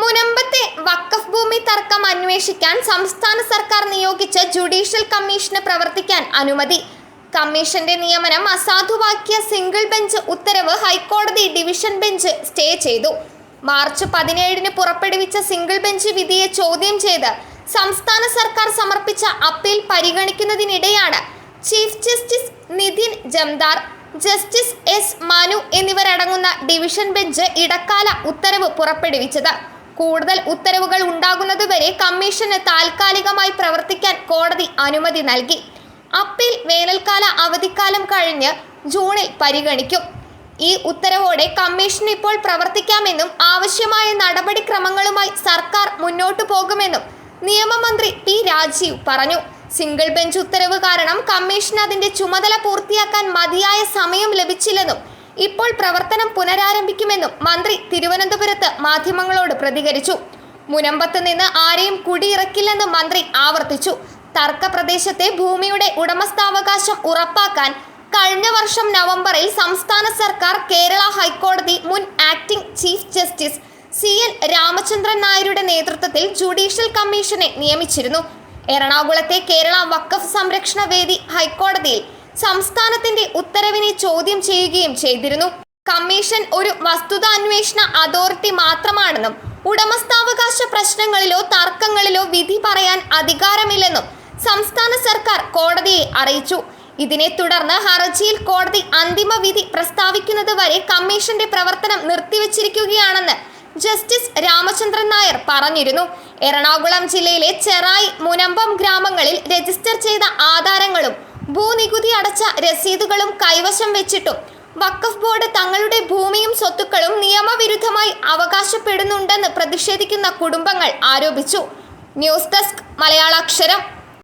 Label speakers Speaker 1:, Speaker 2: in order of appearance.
Speaker 1: മുനമ്പത്തെ വക്കഫ് ഭൂമി തർക്കം അന്വേഷിക്കാൻ സംസ്ഥാന സർക്കാർ നിയോഗിച്ച ജുഡീഷ്യൽ കമ്മീഷന് പ്രവർത്തിക്കാൻ അനുമതി. കമ്മീഷന്റെ നിയമനം അസാധുവാക്കിയ സിംഗിൾ ബെഞ്ച് ഉത്തരവ് ഹൈക്കോടതി ഡിവിഷൻ ബെഞ്ച് സ്റ്റേ ചെയ്തു. മാർച്ച് പതിനേഴിന് പുറപ്പെടുവിച്ച സിംഗിൾ ബെഞ്ച് വിധിയെ ചോദ്യം ചെയ്ത് സംസ്ഥാന സർക്കാർ സമർപ്പിച്ച appeal പരിഗണിക്കുന്നതിനിടെയാണ് chief justice Nitin Jamdar justice S Manu എന്നിവരടങ്ങുന്ന ഡിവിഷൻ ബെഞ്ച് ഇടക്കാല ഉത്തരവ് പുറപ്പെടുവിച്ചത്. കൂടുതൽ ഉത്തരവുകൾ ഉണ്ടാകുന്നതുവരെ കമ്മീഷന് താൽക്കാലികമായി പ്രവർത്തിക്കാൻ കോടതി അനുമതി നൽകി. അപ്പീൽ വേനൽക്കാല അവധിക്കാലം കഴിഞ്ഞ് ജൂണിൽ പരിഗണിക്കും. ഈ ഉത്തരവോടെ കമ്മീഷൻ ഇപ്പോൾ പ്രവർത്തിക്കാമെന്നും ആവശ്യമായ നടപടിക്രമങ്ങളുമായി സർക്കാർ മുന്നോട്ടു പോകുമെന്നും നിയമമന്ത്രി പി രാജീവ് പറഞ്ഞു. സിംഗിൾ ബെഞ്ച് ഉത്തരവ് കാരണം കമ്മീഷൻ അതിന്റെ ചുമതല പൂർത്തിയാക്കാൻ മതിയായ സമയം ലഭിച്ചില്ലെന്നും ഇപ്പോൾ പ്രവർത്തനം പുനരാരംഭിക്കുമെന്നും മന്ത്രി തിരുവനന്തപുരത്ത് മാധ്യമങ്ങളോട് പ്രതികരിച്ചു. മുനമ്പത്ത് നിന്ന് ആരെയും കുടിയിറക്കില്ലെന്ന് മന്ത്രി ആവർത്തിച്ചു. തർക്ക പ്രദേശത്തെ ഭൂമിയുടെ ഉടമസ്ഥാവകാശം ഉറപ്പാക്കാൻ കഴിഞ്ഞ വർഷം നവംബറിൽ സംസ്ഥാന സർക്കാർ കേരള ഹൈക്കോടതി മുൻ acting chief justice C N Ramachandran നായരുടെ നേതൃത്വത്തിൽ ജുഡീഷ്യൽ കമ്മീഷനെ നിയമിച്ചിരുന്നു. എറണാകുളത്തെ കേരള വക്കഫ് സംരക്ഷണ വേദി ഹൈക്കോടതിയിൽ സംസ്ഥാനത്തിന്റെ ഉത്തരവിനെ ചോദ്യം ചെയ്യുകയും ചെയ്തിരുന്നു. കമ്മീഷൻ ഒരു വസ്തുതാന്വേഷണ അതോറിറ്റി മാത്രമാണെന്നും ഉടമസ്ഥാവകാശ പ്രശ്നങ്ങളിലോ തർക്കങ്ങളിലോ വിധി പറയാൻ അധികാരമില്ലെന്നും സംസ്ഥാന സർക്കാർ കോടതിയെ അറിയിച്ചു. ഇതിനെ തുടർന്ന് ഹർജിയിൽ കോടതി അന്തിമ വിധി പ്രസ്താവിക്കുന്നത് വരെ കമ്മീഷന്റെ പ്രവർത്തനം നിർത്തിവച്ചിരിക്കുകയാണെന്ന് ജസ്റ്റിസ് രാമചന്ദ്രൻ നായർ പറഞ്ഞിരുന്നു. എറണാകുളം ജില്ലയിലെ ചെറായി മുനമ്പം ഗ്രാമങ്ങളിൽ രജിസ്റ്റർ ചെയ്ത ആധാരങ്ങളും ഭൂനികുതി അടച്ച രസീതുകളും കൈവശം വെച്ചിട്ടും വഖഫ് ബോർഡ് തങ്ങളുടെ ഭൂമിയും സ്വത്തുക്കളും നിയമവിരുദ്ധമായി അവകാശപ്പെടുന്നുണ്ടെന്ന് പ്രതിഷേധിക്കുന്ന കുടുംബങ്ങൾ ആരോപിച്ചു. News desk മലയാളാക്ഷരം